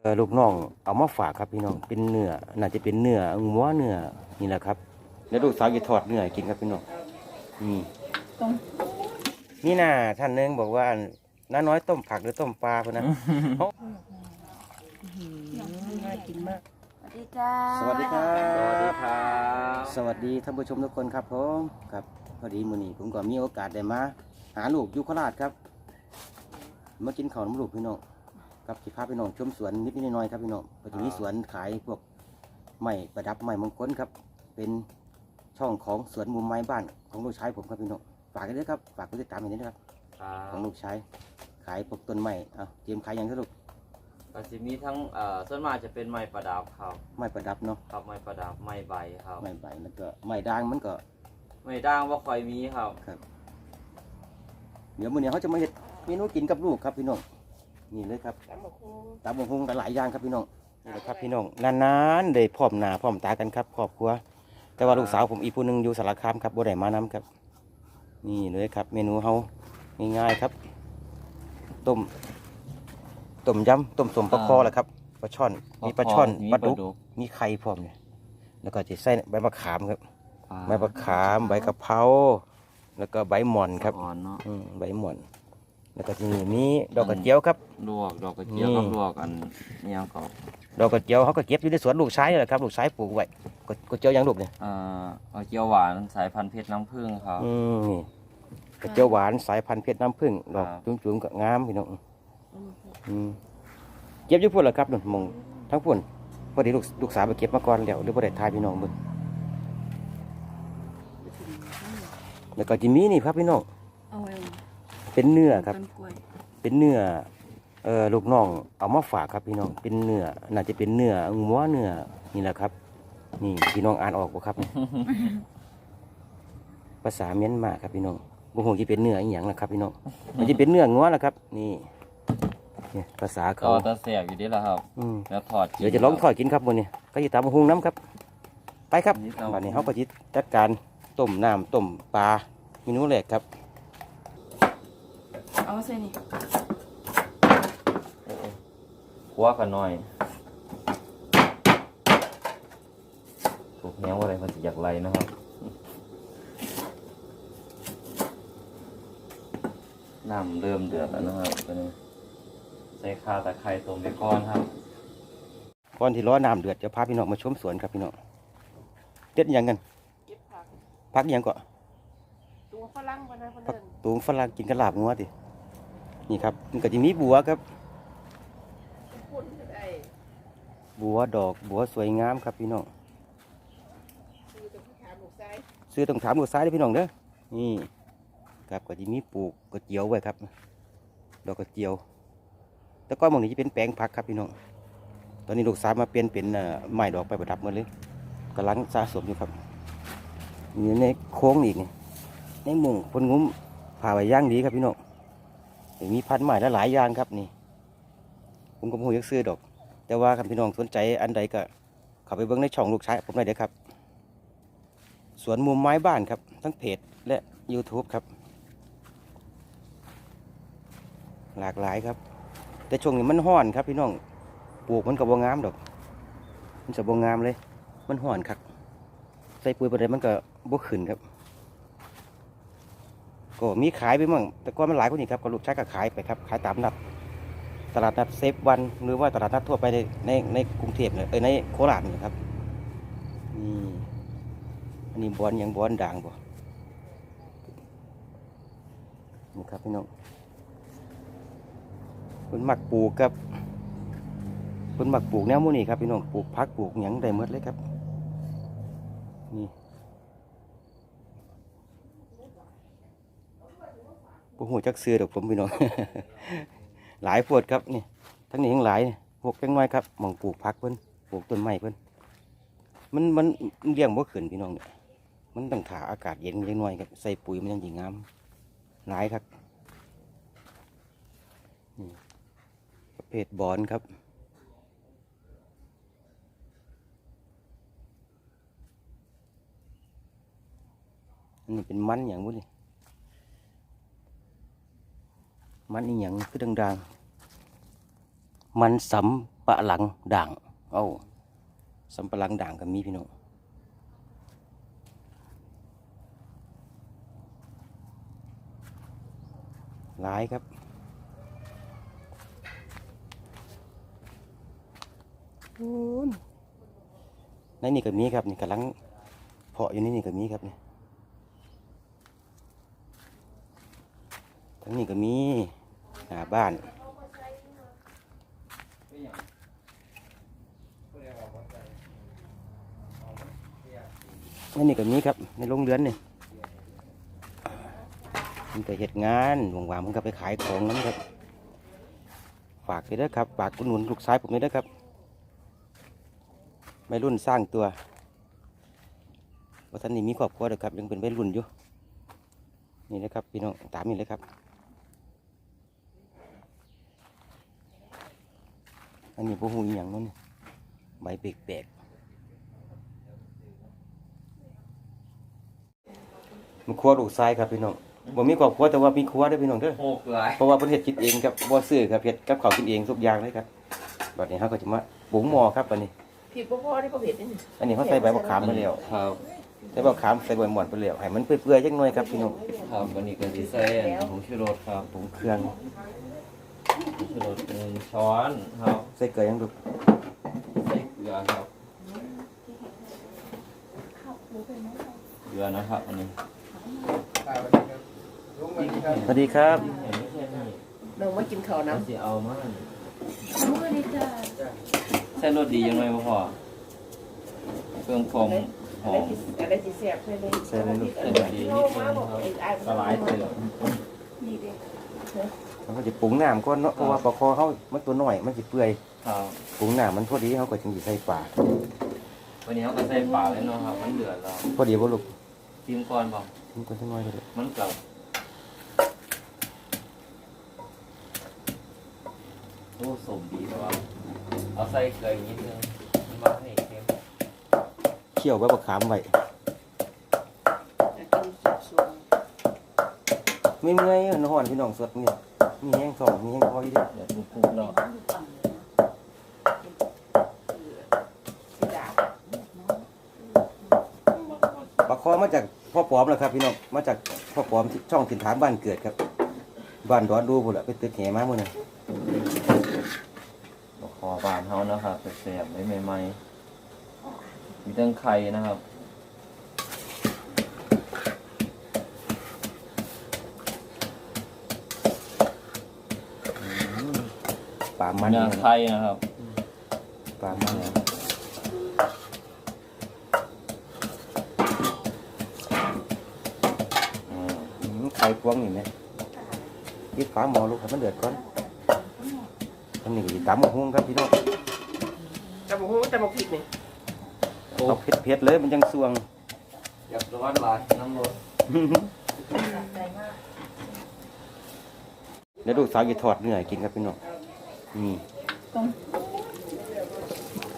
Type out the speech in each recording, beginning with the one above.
เอ่อลูกน้องเอามาฝากครับพี่น้องเป็นเนื้อน่าจะเป็นเนื้องัวเนื้อนี่แหละครับแล้วลูกสาวจะทอดเนื้อให้กินครับพี่น้องนี่ตรงนี่น่ะท่านหนึงบอกว่าน้าน้อยต้มผักหรือต้มปลาคนนะน่ากินมากสวัสดีจ้าสวัสดีครับสวัสดีครับสวัสดีท่านผู้ชมทุกคนครับผมครับพอดีมื้อนี้ผมก็มีโอกาสได้มาหาลูกอยุคราชครับมากินข้าวน้ำลูกพี่น้อง กับสิพาพี่น้องชมสวนนิดนิดๆหน่อยๆครับพี่น้องก็จะมีสวนขายพวกไม้ประดับไม้มงคลครับ เป็นช่องของสวนมุมไม้บ้านของลูกชายผมครับพี่น้องฝากกันด้วยครับฝากกดติดตามให้ด้วยนะครับ ของลูกชายขายพวกต้นไม้เอาเตรียมขายอย่างที่ลูกก็จะมีทั้งเอ่อส่วนมากจะเป็นไม้ประดับครับไม้ประดับเนาะครับไม้ประดับไม้ใบครับไม้ใบแล้วก็ไม้ด่างมันก็ไม้ด่างว่าค่อยมีครับ เดี๋ยวมื้อนี้เขาจะมาเฮ็ดเมนูกินกับลูกครับพี่น้อง นี่เลยครับตำบักหุ่งตามบงคงกันหลายอย่างครับพี่น้องนี่แหละครับพี่น้องนานๆได้พร้อมหน้าพร้อมตากันครับครอบครัว แต่ว่าลูกสาวผมอีกผู้หนึงอยู่สารคามครับบ่ได้มานํครับ นี่เลยครับ เมนูเฮาง่ายๆครับต้มต้มยำต้มสมปลาคอแหละครับปลาช่อนมีปลาช่อนปลาดุกมีไข่พร้อมเนี่ยแล้วก็จะใส่ใบมะขามครับ ใบมะขาม ใบกะเพราแล้วก็ใบหม่อนครับอ่อนเนาะ อืมใบหม่อน แล้วก็จะมีมีดอกกระเจียวครับ ลวกดอกกระเจียวนี่ กับลวกอันเนี่ยก็ดอกกระเจียวเขาก็เก็บอยู่ในสวนลูกชายนี่แหละครับลูกชายปลูกไว้กระกระเจียวยังลูกเนี่ยเอ่อเอาเจียวหวานสายพันธุ์เพชรน้ำผึ้งครับ อืมนี่กระเจียวหวานสายพันธุ์เพชรน้ำผึ้งดอกครับ จุ๋มๆกับงามพี่น้องอืมเก็บอยู่พุ่นแหละครับนุ่นหมองทั้งพุ่นพอดีลูกลูกสาวไปเก็บมาก่อนแล้วหรือบ่ได้ทายพี่น้องเบิ่งแล้วก็จิมีนี่ครับพี่น้องเอาไว้ เป็นเนื้อครับ ต้นกล้วยเป็นเนื้อเอ่อลูกน้องเอามาฝากครับพี่น้อง เป็นเนื้อน่าจะเป็นเนื้องัวเนื้อนี่แหละครับ นี่พี่น้องอ่านออกบ่ครับ ภาษาเมียนมาครับพี่น้องบ่ฮู้สิเป็นเนื้ออีหยังล่ะครับพี่น้อง มันจะเป็นเนื้องัวล่ะครับ นี่เนี่ยภาษาก็เขาตะเสียบอยู่ดีแล้วครับ อืม แล้วถอดกิน เดี๋ยวจะลองทอดกินครับมื้อนี้ก็สิตามหุงน้ำครับ ไปครับนี่ตามบัดนี้เฮาก็สิจัดการต้มน้ำต้มปลาเมนูแรกครับ เอาใส่นี่คั่วกันหน่อยถูกแนวอะไรมันจะอยากไรนะครับน้ำเริ่มเดือดแล้วนะครับตอนนี้ใส่ข่าตะไคร้ต้มไปก่อนครับก่อนที่ร้อน้ำเดือดจะพาพี่น้องมาชมสวนครับพี่น้องเด็ดอิหยังกันเก็บผักพักอิหยังก็ตัวฝรั่งพะนะพะผักเดินตูงฝรั่งกินกระลาบงัวดิ นี่ครับมันก็จะมีบัวครับ บัวดอกบัวสวยงามครับพี่น้องคือจะพูดถามลูกชายซื้อต้องถามลูกซ้ายเด้พี่น้องเด้อนี่ครับก็จะมีปลูกกระเจียวไว้ครับ ดอกกระเจียวแต่ก้อนมองนี้จะเป็นแปลงผักครับพี่น้องตอนนี้ลูกสาวมาเปลี่ยนเป็นเอ่อไม้ดอกไปประดับหมาเลยกำลังสะสมอยู่ครับอยู่ในโค้งอีกนี่ในมุงพนงุ้มผ่าไว้ย่างดีครับพี่น้อง มีพันธุ์ไม้หลายอย่างครับนี่ ผมก็บ่ฮู้อยากซื้อดอก แต่ว่าคันพี่น้องสนใจอันใดก็เข้าไปเบิ่งในช่องลูกชายผมได้เด้ครับ สวนมุมไม้บ้านครับ ทั้งเพจและ YouTube ครับ หลากหลายครับ แต่ช่วงนี้มันห้อนครับพี่น้องปลูกมันกับบงงามดอก มันจะบงงามเลย มันห้อนครับใส่ปุ๋ยไปเลยมันก็บกขึ้นครับ ก็มีขายไปมั่งแต่ก่อนมันหลายกว่านี้ครับก็ลูกชายก็ขายไปครับขายตามนัดตลาดนัดเซฟวันหรือว่าตลาดนัดทั่วไปในในในกรุงเทพเนี่ยเออในโคราชนี่ครับนี่อันนี้บอลยังบอลด่างบ่นี่ครับพี่น้องคนมักปลูกครับคนมักปลูกแนวมูนี่ครับพี่น้องปลูกพักปลูกหยังได้หมดเลยครับ ปลูกหัวจักซื้อดอกผมพี่น้อง หลายปวดครับนี่ทั้งนี้ทั้งหลายพวกแป้งน้อยครับมองปลูกพักเพิ่นปลูกต้นไม้เพิ่นมันมันเลี้ยงบ่ขึ้นพี่น้องเนี่ยมันต้องถาอากาศเย็นยังน้อยครับใส่ปุ๋ยมันยังยิ่งามหลายครับประเภทบอนครับอันนี้เป็นมันอย่างบุ้นี่ มันนี่อย่างคือดังๆ มันสปะหลังด่าง เอ้าสำปะหลังด่างก็มีพี่น้องหลายครับในนี่ก็มีครับนี่กำลังเพาะอยู่ในนี่ก็มีครับนี่ทั้งนี้ก็มี หน้าบ้านในนี่ก็มีครับ ในโรงเรือนนี่มันก็เหตุงานว่างๆมันก็ไปขายของนั้นครับ ฝากไปด้อครับ ฝากอุดหนุนลูกชายผมเลยเด้อครับวัยรุ่นสร้างตัวว่าท่านนี่มีครอบครัวเด้อครับ ยังเป็นวัยรุ่นอยู่ นี่นะครับ พี่น้อง ตามนี่เลยครับ อันนี้พวกหูอหย่างนั้นนี่ใบเปลกๆมันครัวลูกชายครับพี่น้องบ่มีครอบครัวแต่ว่ามีครัวเด้อพี่น้องเด้อโหกหลายเพราะว่าเพิ่นเฮ็ดกินเองครับบ่ซื้อครับเฮ็ดกับข้าวกินเองทุกอย่างเลยครับบัดนี้เฮาก็จะมาปรุงหม้อครับบัดนี้ ผิดพ่อพ่อที่พ่อเผ็ดนี่อันนี้เขาใส่ใบมะขามมาแล้วครับใส่ใบมะขามใส่ใบหมอนไปแล้วให้มันเปื่อยๆจังหน่อยครับพี่น้องครับวันนี้ก็สิใส่ผงชูรสครับปรุงเครื่องผง ชูรสหนึ่งช้อนครับใส่เกลือยังดูใส่เกลือครับเกลือนะครับอันนี้สวัสดีครับเห็นไม่ใช่นี่น้องมากินข้าวน้ำน้ำสิเอามากใส่รสดียังไงบ่พอเครื่องปรุงหอะไรมที่อะไรที่แซ่บใช่ไหมใส่รสดีนิดนึงครับสลายเกลือนี่เด็ก เราก็จะปรุงน้ำก่อนเนาะเพราะว่าปลาคอเขามันตัวน้อยมันจะเปื่อยครับปรุงน้ำมันพอดีเขาก็จึงจะใส่ปลาวันนี้เขาก็ใส่ปลาเลยเนาะครับ มันเดือดแล้วพอดีบ่ลูกชิมก่อนบ่มันก็จะน้อยเลยมันกับโอ้สมดีแต่ว่าเอาใส่เกลืออีกนิดนึงมันมาให้เค็มเคี่ยวใบมะขามไว้จะกินสุกไม่เมื่อยนอนพี่น้องสดนี่ มีแห้งสองมีแห้งพออยู่เด้อเดี๋ยวปรุงๆเนาะๆสีดาปลาคอมาจากพ่อปอมแหละครับพี่น้องมาจากพ่อปอมที่ช่องถิ่นฐานบ้านเกิดครับ บ้านดอนดูพุ่นละไปตึกแหมาเมื่อนั้นคอบานเฮานะครับแซ่บๆใหม่ๆมีตั้งไข่นะครับ ปลามันเนื้อเนี่ยนะไข่นะครับปลามันเนี่ยอืมไข่พวงนี่ไหมยิดฝาหม้อลูกให้มันเดือดก่อนอันนี้ก็สิตำมะฮุ่งครับพี่น้องแต่บอกว่าแต่บอกผิดนี่โอ้เอาเผ็ดๆเลยมันยังสวง อยากร้อนหลายน้ำรสเดี๋ยวลูกสาวจะทอดเนื้อให้กินครับพี่น้อง นี่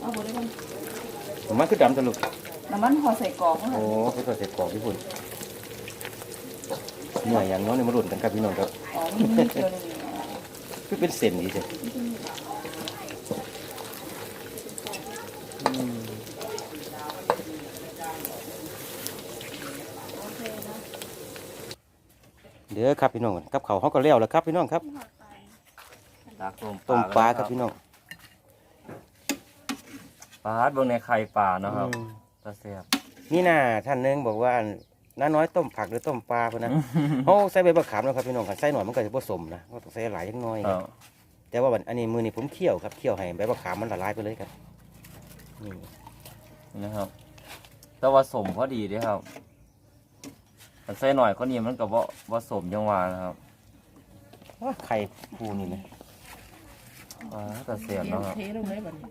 เอาบริเวณมันคือดำตะลุกน้ำมันพอใส่กรอกนะโอ้ไปทอดใส่กรอบพี่พุ่นเนื้ออย่างน้อยเนี่ยมาหลุนกันครับพี่น้องครับอ๋อมันมีเกลือเลยคือเป็นเส้นดีเจ้เดี๋ยวครับพี่น้องกับเขาวเขาก็แล้วแล้วครับพี่น้องครับ ตักต้มต้มปลาครับพี่น้องปลาเบิ่งในไข่ปลาเนาะครับอืมตาแซ่บนี่น่าท่านหนึงบอกว่าน้าน้อยต้มผักหรือต้มปลาพนนะเขาใส่ใบมะขามนะครับพี่น้องกันใส่หน่อยมันก็จะผสมนะก็ต้องใส่หลายจังน้อยคครัรับบแต่ว่าวันอันนี้มือนี่ผมเคี่ยวครับเคี่ยวให้ใบมะขามมันละลายไปเลยครับนี่นี่นะครับแต่ว่าสมพอดีเด้ครับมันใส่หน่อยก็นี่มันก็บ่บ่สมจังหวะนะครับ ว้าไข่ปูนี่นะ ปลาตาแซ่บเนาะครับเทลงเลยบัดนี้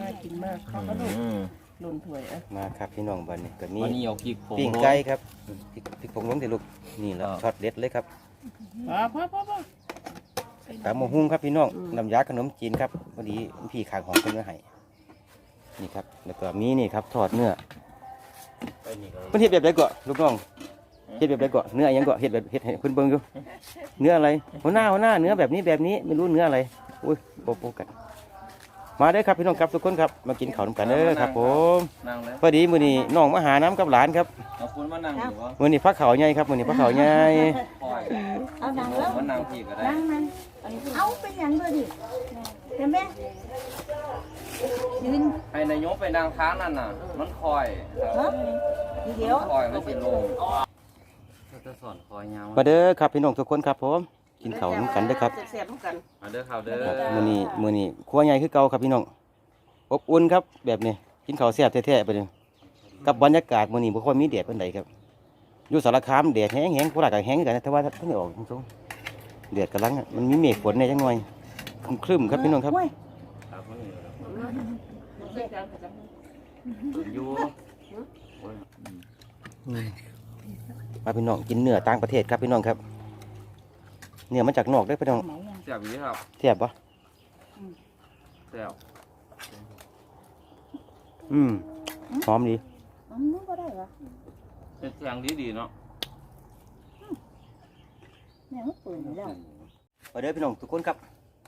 น่ากินมากข้าวกระดูกอืมหล่นถ้วยอะมาครับพี่น้องบันนี้ก็มีวันนี้เอาพริกผงปิ้งไก่ครับพริกพริกผงลงสิลูกนี่แหละครับช็อตเด็ดเลยครับพ่อพ่อพ่อพ่อตามหมูหุ้งครับพี่น้องอืมน้ำยาขนมจีนครับพอดีพี่ขางของเพิ่นมาให้นี่ครับแล้วก็มีนี่ครับทอดเนื้อไปนี่ก็เพิ่นเฮ็ดแบบไหนก่อนลูกน้อง เฮ็ดแบบใดก่อนเนื้ออิหยังก่อนเฮ็ดแบบเฮ็ดให้เพิ่นเบิ่งอยู่เนื้ออะไรหัวหน้าหัวหน้าเนื้อแบบนี้แบบนี้ไม่รู้เนื้ออะไรอุ้ยโปโปกัน มาเด้อครับพี่น้องครับทุกคนครับมากินข้าวนำกันเด้อครับ ผมนั่งเลยพอดีมื้อนี้น้องมาหาน้ำกับหลานครับเอาคุณมานั่งอยู่วะมื้อนี้พักเขาวใหญ่ครับมื้อนี้พักเขาวใหญ่คอยเอานางแล้วมานั่งพี่ก็ได้นั่งนั่งเอาเป็นหยังด้วยดิเห็นไหมยืนให้นายกไปนั่งค้างนั่นน่ะ มันคอยครับฮะเดี๋ยวคอยไม่สิลงเรา จะสอนคอยยาวมาเด้อครับพี่น้องทุกคนครับผมกินข้าวนำกันเด้อครับแซ่บๆกันมาเด้อครับเด้อมื้อนี้มื้อนี้ครัวใหญ่คือเก่าครับพี่น้องอบอุ่นครับแบบนี้กินข้าวแซ่บแท้ๆไปเลยกับบรรยากาศมื้อนี้บ่ค่อยมีแดดปานใดครับอยู่สารคามแดดแห้งๆโคราชก็แห้งคือกันนะแต่ว่าท่านได้ออกตรงๆแดดกำลังอะมันมีเมฆฝนแหน่จังหน่อยครึ้มๆครับพี่น้องครับโอ้ย มมาพี่น้องกินเนื้อต่างประเทศครับพี่น้องครับเนื้อมาจากนอกได้อพี่น้องเหมายังเสียบอยู่ดีครับแซ่บปะเสียบอืมหอมดีมันนึกก็ได้เหรอเป็นเสียงดีดีๆเนาะเนี่ยมันเปิดอยู่แล้วมาเด้อพี่น้องทุกคนครับ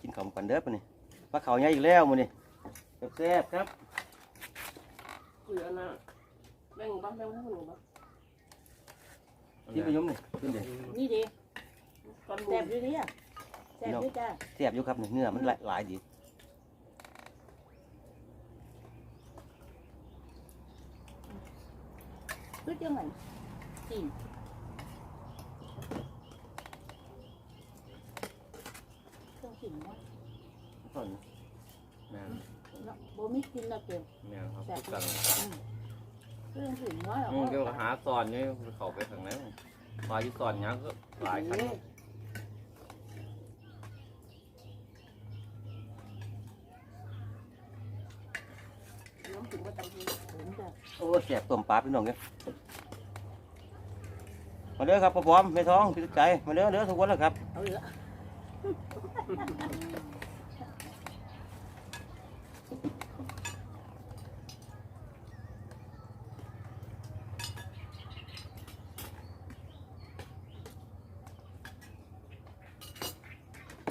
กินข้าวกันเด้อปะนี่ปลาเขาใหญ่อีกแล้วมื้อนี้แซ่บๆครับคุยอันน่ะแบ่งบ้างแบ่งให้หนูบ้าง ที่ไปยมนี่ขึ้นเด้อนี่ดิตอนแซ่แซ่บบอยู่นี่อะแซ่บด้วยจ้าแซ่บอยู่ครับนี่เนื้อมันหลายหลายดีคือจังไงจริงต้องกินวะต้นแม่นเนาะบ่มีกินแล้วเกี่ยวแม่นครับทุกกั นเรื่องถึงว่าอืมเดี๋ยวหาสอนนี่เขาไปทางไหนมาที่สอนยังก็หลายคันน้ำถึงว่าจังทีถึงจะโอ้แซ่บต้มปลาพี่น้องเด้อมาเด้อครับพ่อพร้อมแม่ท้องพี่ตุ๊กใจมาเด้อเด้อทุกคนแล้วครับ เอาเหลือ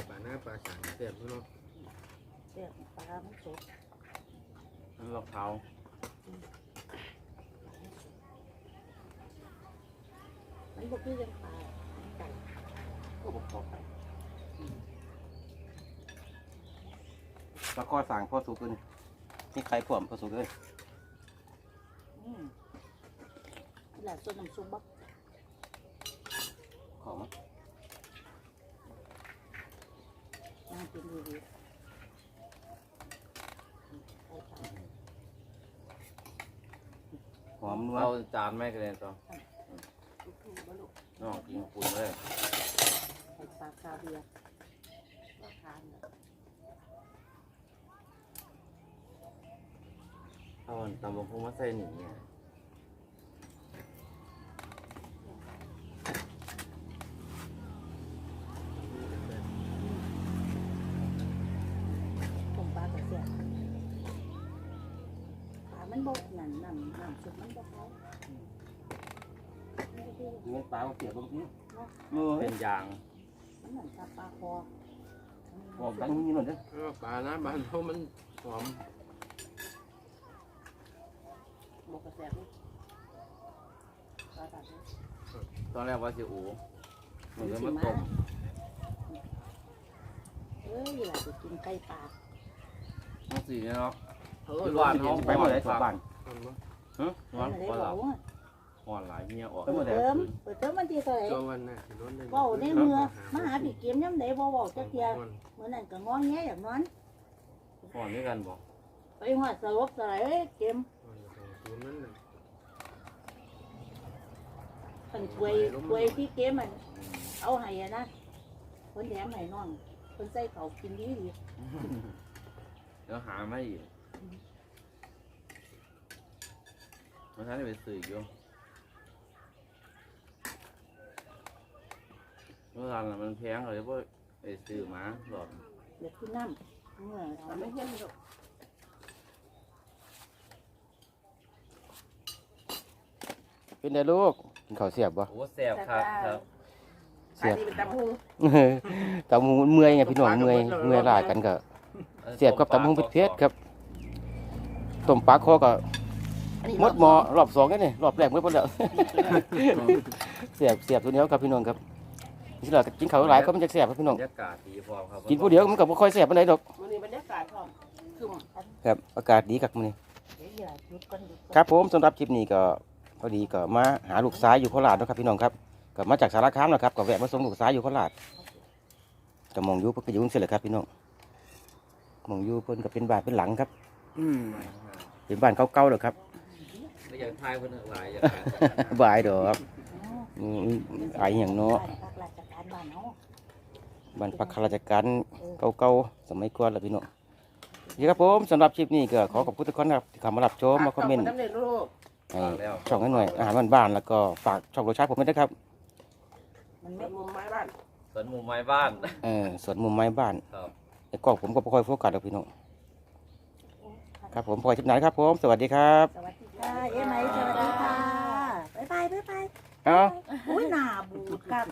ปลาหน้าปลาสังเสียบเนาะ เสียปลาไม่สด นั่นรอง เท้ามันบ่คือยังปลาไก่ก็บ่พอกันปลาคอสั่งพ่อสุกเลยนี่ใครพร้อมพ่อสุกเลยอืมหลายส่วนน้ำซุปบักขอมาน่ากินดีดีใส่ปลา หอ มนัวเอาจานแม่กันเลยต่อน้องกินปุ่นเลยใส่ปลาคาเวียร์ปลาคานเนี่ยเอาอันตำบักหุ่งมาใส่หนึ่งเนี่ย ต้มปลากระเสียปลามันบกนั่นน้ำน้ำซุปมันบก เขาเงินปลาเสียบางทีเออเป็นยางมันเหมือนกับปลาคอหอมดังนี่หน่อยเด้อเออปลาหน้าบ้านเขามันหอมบกกระแสปลาตัดตอนแรกว่าสิอูมันก็มาต้มเอ้ยอยากจะกินไก่ปลาทั้งสีเนาะเออคือบ้านเขาไปหมดเลยสองบาน หอมบ่ร้อนอะไรร้อนหบลัอบกว่าห่อนหลายเมียออกไปหมดเลยเติมเปิดเติมวันที่เท่าไหร่เจ้าวันน่ะรถเลยเว้าในเมืองมาหาพี่เกมย้ำไหนบ่เว้าจักเทียเมื่อนั้นก็งอแงอย่างนั้นห่อนด้วยกันบอกไปหอดสลบสลายเอ้ยเกมศูนย์นั่นน่ะขันถวยถวยพี่เกมมันเอาให้อะนะคนแถมให้น้องคนใส่เขากินดีดีเดี๋ยวหาไม่อีก มันท่านได้ไปสื่ออยู่เมื่อวานน่ะมันแพงเลยเพราะไอ้ซื้อมาหลอดเดี๋ยวขึ้นน้ำเมื่อเอามันไม่ไม่เห็นหรอกเป็นไงลูกกินข้าวเสียบบ่ โอ้แซ่บครับครับเสียบขายดีเป็นตำพุงตำหูเมื่อยไงพี่น้องเมื่อยเมื่อยหลายกันก็ เสียบกับตำหูเพชรครับต้มปลาคอก็อั นนี้หมดหมอรอบสองแล้วนี่รอบแรกหมดหมดแล้วเสียบเสียบตัวเดียวครับพี่น้องครับที่เรากินข้าวหลายก็มันจะเสียบครับพี่น้องบรรยากาศดีพร้อมครับกินผู้เดียวมันก็บ่ค่อยเสียบปานใดดอกมันนี้บรรยากาศพร้อมคือครับอากาศดีครับมื้อนี้เดี๋ยวอย่าหยุดก่อนหยุดก่อนครับผมสำหรับคลิปนี้ก็พอดีก็มาหาลูกซ้ายอยู่โคราชเนาะครับพี่น้องครับก็มาจากสารคามนะครับก็แวะมาส่งลูกซ้ายอยู่โคราชก็มองอยู่เพิ่นก็อยู่จังซี่แหละครับพี่น้องมองอยู่เพิ่นก็เป็นบ้านเป็นหลังครับเป็นบ้านเก่าๆแล้วครับไม่ อย่ากทายเพิ่นหลายอยากบายดอกอืมอายอย่างเนาะบ้านพักราชการบ้านเฮาบ้านพักข้าราชการเก่าๆสมัยก่อนล้วพี่น้องนี่ครับผมสำหรับคลิปนี้ก็ขอขอบคุณทุกคนครับที่เข้ามารับชมมาคอมเมนต์ ให้ช่องให้หน่อยอาหารบ้านๆแล้วก็ฝากช่องรสชาติผมด้วยนะครับมันเป็ไม่นมุมไม้บ้านสวนมุมไม้บ้าน เออสวนมุมไม้บ้านครับไอ้กล้องผมก็บ่ค่อยโฟกัสหรอกพี่น้องครับผมพลอยทิพย์ไหนครับผม สวัสดีครับ สวัสดี ค่ะเอ้ไหมสวัสดีค่ะบ๊ายบายบ๊ายบายเอ้าอุ้ยหน้าบูดครับ